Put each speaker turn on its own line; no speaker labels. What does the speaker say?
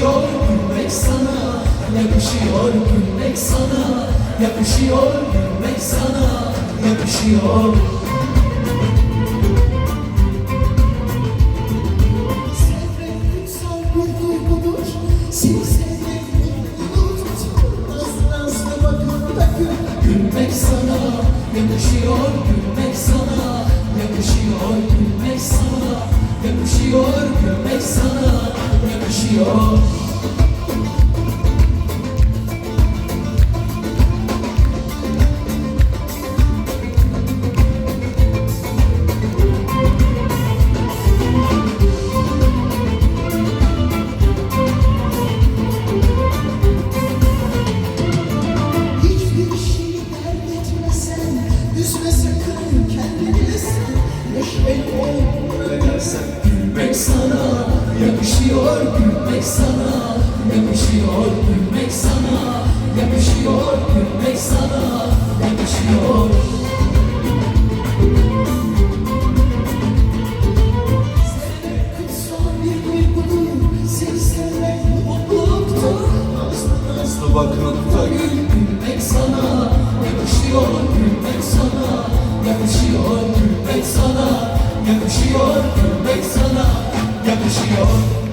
Yakışıyor gülmek sana Yakışıyor gülmek sana Yakışıyor
Sevmek kutsal bir duygudur Seni sevmek mutluluktur. Nazlı nazlı bakıp gül
Gülmek sana Yakışıyor gülmek sana Yakışıyor gülmek sana Yakışıyor gülmek sana Yakışıyor yakışıyor gülmek sana yakışıyor gülmek sana yakışıyor gülmek sana yakışıyor.
Gül
gülmek sana yakışıyor yakışıyor gülmek